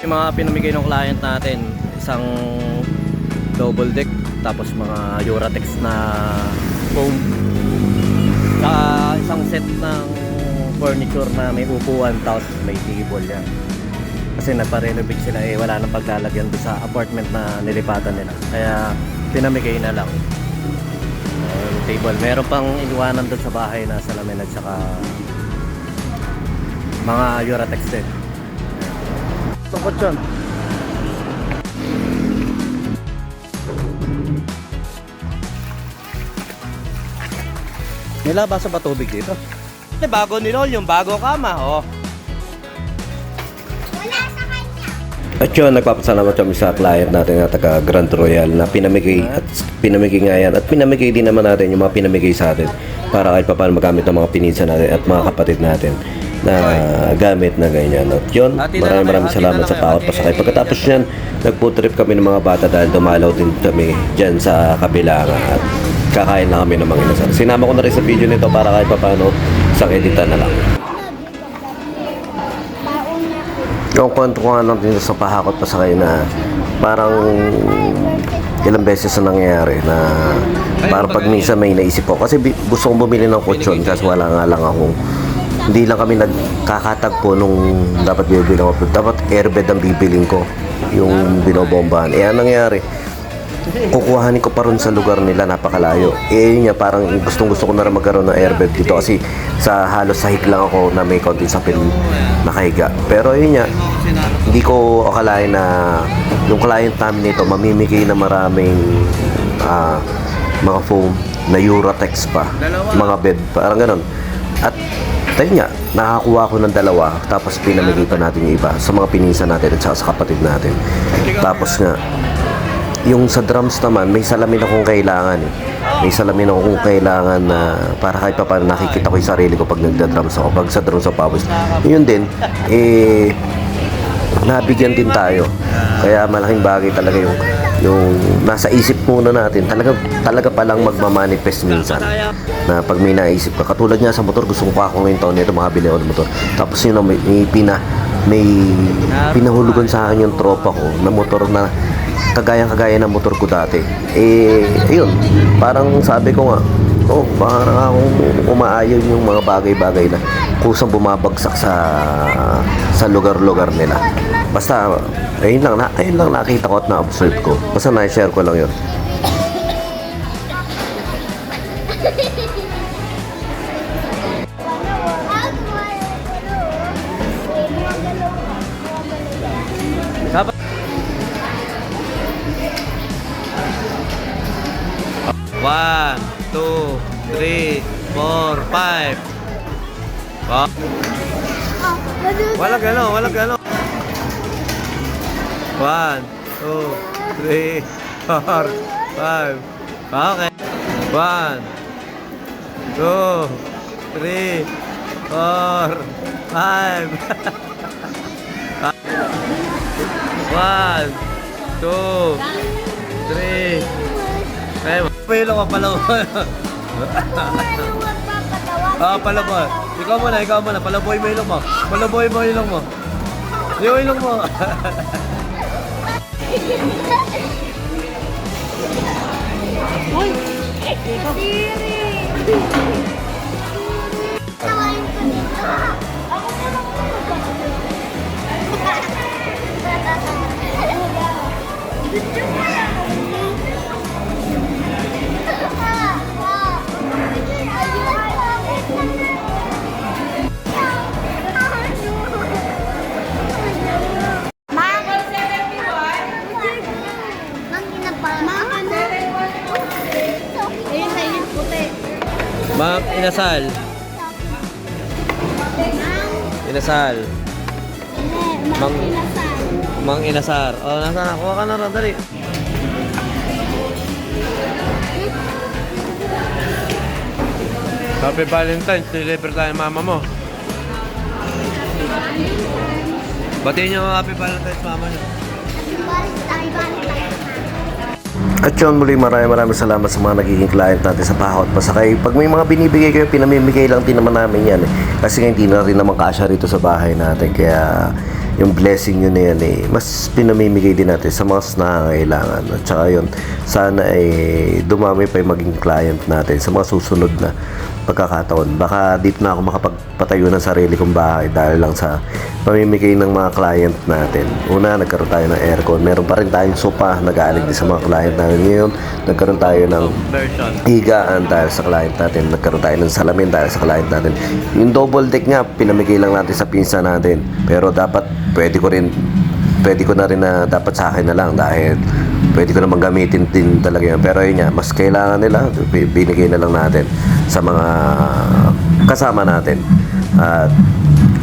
Yung mga pinamigay ng client natin, isang double deck, tapos mga Uratex na foam. Saka isang set ng furniture na may upuan, tapos may table yan. Kasi nagpa-renovate sila eh, wala nang paglalagyan doon sa apartment na nilipatan nila. Kaya pinamigay na lang. Uh, table. Meron pang iniwanan doon sa bahay na salamin at saka mga Uratex din. Tungkot yun. Nilabasa ba tubig dito? Bago nilol yung bago kama, oh. At yun, nagpapasalamat kami sa client natin na taga Grand Royal na pinamigay at pinamigay nga yan at pinamigay din naman natin yung mga pinamigay sa atin para kahit pa paano magamit ng mga pinisa natin at mga kapatid natin na gamit na ganyan. At yun, maraming maraming salamat sa pakot pa sa kayo. Pagkatapos yan, nag-food trip kami ng mga bata dahil dumalaw din kami dyan sa kabilangan at kakain lang kami ng mga inasal. Sinama ko na rin sa video nito para kahit pa paano isang editan na lang. Yung kwento ko nga lang din sa pahakot pa sa kayo na parang ilang beses na nangyayari na parang pag minsan may naisip ko kasi gusto kong bumili ng kutsyon kasi wala nga lang akong hindi lang kami nagkakatagpo nung dapat bibili ako. Dapat airbed ang bibiling ko yung binobombahan. Eh anong nangyari? Kukuhanin ko pa ron sa lugar nila napakalayo. Eh yun nga parang gustong gusto ko na rin magkaroon ng airbed dito kasi sa halos sahig lang ako na may konti sa pin nakahiga pero yun nga hindi ko akalain na yung client namin nito mamimigay na maraming ah, mga foam na Uratex pa mga bed parang ganun. At tayo nga nakakuha ko ng dalawa tapos pinamigay pa natin yung iba sa mga pinisa natin at sa kapatid natin tapos nga yung sa drums naman, may salamin akong kailangan eh. May salamin akong kailangan na para kahit pa paano nakikita ko yung sarili ko pag nagda-drums ako. Pag sa drums sa pawis. Yun din, eh, nabigyan din tayo. Kaya malaking bagay talaga yung yung nasa isip muna natin talaga talaga palang magmamanifest minsan na pag may naisip ka katulad nga sa motor gusto ko pa ako ngayong taon nito makabili ako ng motor tapos yun may, may pina may pinahulugan sa akin yung tropa ko na motor na kagaya-kagaya ng motor ko dati. Eh, ayun, parang sabi ko nga, oh, parang akong umaayon yung mga bagay-bagay na kusang bumabagsak sa sa lugar-lugar nila. Basta, ayun lang, na, ayun lang nakita ko at na-observe ko. Basta na-share ko lang yun. One, 2, 3, 4, 5. Oh. Wala gano, wala gano. 1, 2, 3, 4, 5. Okay. 1, 2, 3, 4, 5. 1, 2, 3, kaya mo. Pahilo ka pala. Ah, palaboy. Ikaw muna, ikaw mo muna. Palaboy mo ilong mo. Palaboy mo ilong mo. Yung ilong mo. Uy! Ikaw. Ma'am, inasal. Inasal. Mang, mang inasar. Oh, nasa na? Kuha ka na rin, dali. Happy Valentine's, deliver tayo mama mo. Batiin niyo happy Valentine's mama niyo. At yun muli maraming maraming salamat sa mga nagiging client natin sa Pahot Pasakay. Pag may mga binibigay kayo, pinamimigay lang din naman namin yan. Eh. Kasi hindi na rin naman kasya rito sa bahay natin. Kaya yung blessing yun na yan eh, mas pinamimigay din natin sa mga nangangailangan. At saka yun, sana ay dumami pa yung maging client natin sa mga susunod na pagkakataon. Baka dito na ako makapagpatayo ng sarili kong bahay dahil lang sa pamimigay ng mga client natin. Una, nagkaroon tayo ng aircon. Meron pa rin tayong sopa, nag-aalig din sa mga client natin ngayon. Nagkaroon tayo ng higaan dahil sa client natin. Nagkaroon tayo ng salamin dahil sa client natin. Yung double deck nga, pinamigay lang natin sa pinsa natin. Pero dapat, pwede ko rin, pwede ko na rin na dapat sa akin na lang dahil pwede ko naman gamitin din talaga yan. Pero yun nga, mas kailangan nila, bi- binigay na lang natin sa mga kasama natin. At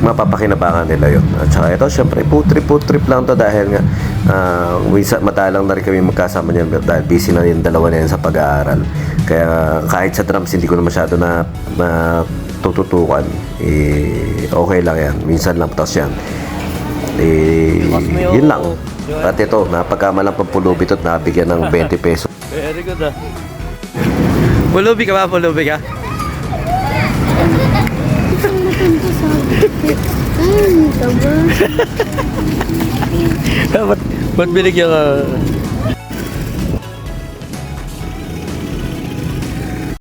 mapapakinabangan nila yun. At saka ito, syempre, putrip putrip lang to dahil nga uh, minsan madalang na rin kami magkasama niyan dahil busy na yung dalawa na yan sa pag-aaral. Kaya kahit sa drums hindi ko na masyado na matututukan. Eh, okay lang yan. Minsan lang tapos yan. Eh, yun lang. At ito, napagkamalang pampulubit at nabigyan ng 20 pesos. Very good ah. Pulubi ka ba? Pulubi ka? Ay, ito ba? ba't, ba't binigyan ka?